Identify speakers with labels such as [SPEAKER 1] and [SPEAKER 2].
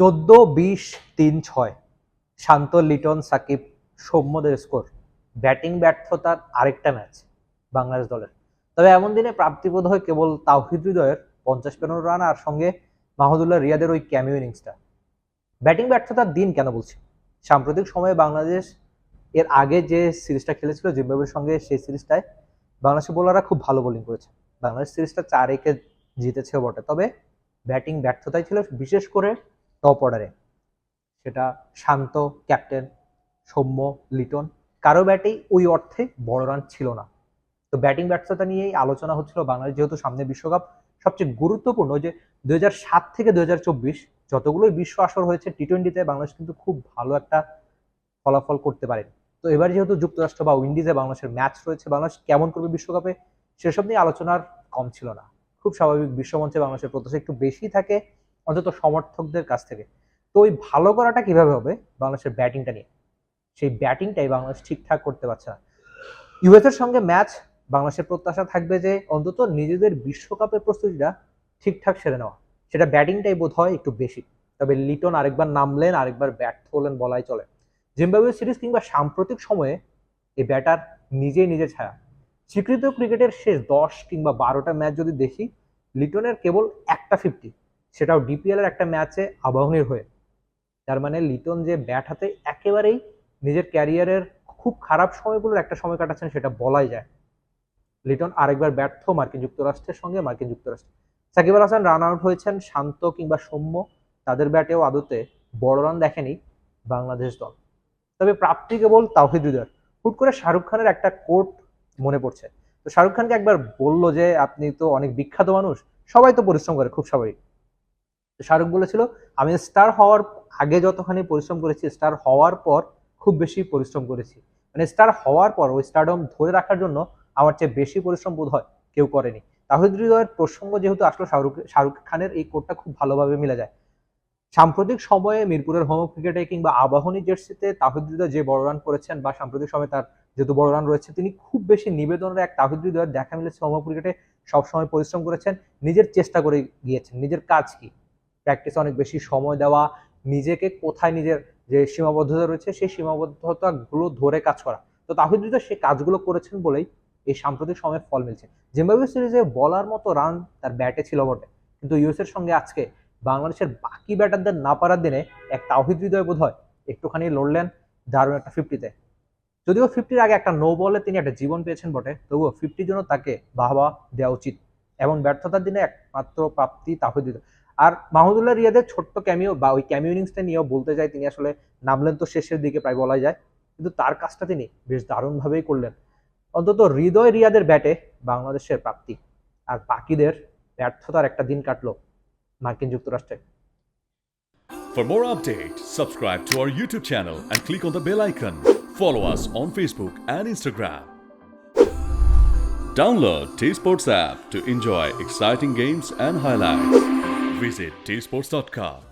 [SPEAKER 1] চোদ্দ, বিশ, তিন, ছয়। শান্ত, লিটন, সাকিব, সৌম্যদের স্কোর ব্যাটিং ব্যর্থতার আরেকটা ম্যাচ বাংলাদেশ দলের। তবে এমন দিনে প্রাপ্তিবোধ হয় কেবল তাওহিদ হৃদয়ের পঞ্চাশ পনেরো রান আর সঙ্গে মাহমুদুল্লাহ রিয়াদের ওই ক্যামিও ইনিংসটা ব্যাটিং ব্যর্থতার দিন কেন বলছি? সাম্প্রতিক সময়ে বাংলাদেশ এর আগে যে সিরিজটা খেলেছিল, জিম্বাবুয়ের সঙ্গে সেই সিরিজটায় বাংলাদেশের বোলাররা খুব ভালো বোলিং করেছে। বাংলাদেশ সিরিজটা চার একে জিতেছে বটে। তবে ব্যাটিং ব্যর্থতাই ছিল বিশেষ করে টপ অর্ডারে সেটা শান্ত ক্যাপ্টেন সৌম্য, লিটন, কারও ব্যাটেই ওই অর্থে বড় রান ছিল না। তো ব্যাটিং ব্যর্থতা নিয়েই আলোচনা হচ্ছিল বাংলাদেশ, যেহেতু সামনে বিশ্বকাপ সবচেয়ে গুরুত্বপূর্ণ যে দুই সাত থেকে দুই হাজার চব্বিশ যতগুলোই বিশ্ব আসর হয়েছে টি টোয়েন্টিতে বাংলাদেশ কিন্তু খুব ভালো একটা ফলাফল করতে পারে তো এবার যেহেতু যুক্তরাষ্ট্র বা উইন্ডিজে বাংলাদেশের ম্যাচ রয়েছে, বাংলাদেশ কেমন করবে বিশ্বকাপে সেসব নিয়ে আলোচনার কম ছিল না। খুব স্বাভাবিক বিশ্বমঞ্চে বাংলাদেশের প্রত্যাশা একটু বেশি থাকে। অন্তত সমর্থকদের কাছ থেকে। তো ওই ভালো করাটা কীভাবে হবে বাংলাদেশের ব্যাটিংটা নিয়ে? সেই ব্যাটিংটাই বাংলাদেশ ঠিকঠাক করতে পারছে না। ইউএস এর সঙ্গে ম্যাচ, বাংলাদেশের প্রত্যাশা থাকবে যে অন্তত নিজেদের বিশ্বকাপের প্রস্তুতিটা ঠিকঠাক সেরে নেওয়া। সেটা ব্যাটিংটাই বোধ হয় একটু বেশি। তবে লিটন আরেকবার নামলেন, আরেকবার ব্যর্থ হলেন বলাই চলে। জিম্বাবুয়ে সিরিজ কিংবা সাম্প্রতিক সময়ে এই ব্যাটার নিজেই নিজের ছায়া। স্বীকৃত ক্রিকেটের শেষ দশ কিংবা বারোটা ম্যাচ যদি দেখি, লিটনের কেবল একটা ফিফটি সেটাও ডিপিএল এর একটা ম্যাচে আবাহনীর হয়ে। তার মানে লিটন যে ব্যাট হাতে একেবারেই নিজের ক্যারিয়ারের খুব খারাপ সময়গুলোর একটা সময় কাটাচ্ছেন সেটা বলাই যায়। লিটন আরেকবার ব্যর্থ মার্কিন যুক্তরাষ্ট্রের সঙ্গে মার্কিন যুক্তরাষ্ট্র। সাকিব আল হাসান রান আউট হয়েছেন, শান্ত কিংবা সৌম্য। তাদের ব্যাটেও আদতে বড় রান দেখেনি বাংলাদেশ দল। তবে প্রাপ্তি কেবল তাওহিদ হৃদয়ের। হুট করে শাহরুখ খানের একটা কোট মনে পড়ছে। তো শাহরুখ খানকে একবার বলল যে, আপনি তো অনেক বিখ্যাত মানুষ। সবাই তো পরিশ্রম করে, খুব স্বাভাবিক। তো শাহরুখ বলেছিল, আমি স্টার হওয়ার আগে যতখানি পরিশ্রম করেছি স্টার হওয়ার পর খুব বেশি পরিশ্রম করেছি। মানে স্টার হওয়ার পর, ওই স্টারডম ধরে রাখার জন্য আমার চেয়ে বেশি পরিশ্রম বোধ হয় কেউ করেনি। তাহিদ হৃদয়ের প্রসঙ্গ যেহেতু আসলো, শাহরুখ শাহরুখ খানের এই কোটটা খুব ভালোভাবে মিলে যায়। সাম্প্রতিক সময়ে মিরপুরের হোম ক্রিকেটে কিংবা আবাহনী জার্সিতে তাহিদ হৃদয় যে বড় রান করেছেন বা সাম্প্রতিক সময়ে তার যেহেতু বড় রান রয়েছে, তিনি খুব বেশি নিবেদনের এক তাহিদ হৃদয়ের দেখা মিলেছে হোম ক্রিকেটে সবসময় পরিশ্রম করেছেন, নিজের চেষ্টা করে গিয়েছেন, নিজের কাজ কি? প্র্যাকটিসে অনেক বেশি সময় দেওয়া, নিজেকে কোথায় নিজের যে সীমাবদ্ধতা রয়েছে, সেই সীমাবদ্ধতাগুলো ধরে কাজ করা। তো তাহিদ হৃদয় সেই কাজগুলো করেছেন বলেই এই সাম্প্রতিক সময়ে ফল মিলছে। জিম্বাবুয়ে সিরিজে বলার মতো রান তার ব্যাটে ছিল বটে। কিন্তু ইউএস এর সঙ্গে আজকে বাংলাদেশের বাকি ব্যাটারদের না পারার দিনে এক তাহিদ হৃদয় বোধ হয় একটুখানি লড়লেন দারুণ একটা ফিফটিতে যদিও ফিফটির আগে একটা নো বলে তিনি একটা জীবন পেয়েছেন বটে, তবুও ফিফটির জন্য তাকে বাহবা দেওয়া উচিত। এবং ব্যর্থতার দিনে একমাত্র প্রাপ্তি তাহিদ হৃদয়। আর মাহমুদুল্লাহ রিয়াদের ছোট্ট ক্যামিও বা ওই ক্যামিও ইনিংসটা নিয়েও বলতে চাই তিনি আসলে নামলেন তো শেষের দিকে প্রায় বলা যায় কিন্তু তার কাজটা তিনি বেশ দারুণভাবেই করলেন অন্তত হৃদয় রিয়াদের ব্যাটে বাংলাদেশের প্রাপ্তি আর বাকিদের ব্যর্থতার একটা দিন কাটলো মার্কিন যুক্তরাষ্ট্রে
[SPEAKER 2] For more updates, subscribe to our YouTube channel and click on the bell icon. Follow us on Facebook and Instagram. Download T Sports app to enjoy exciting games and highlights. Visit tsports.com.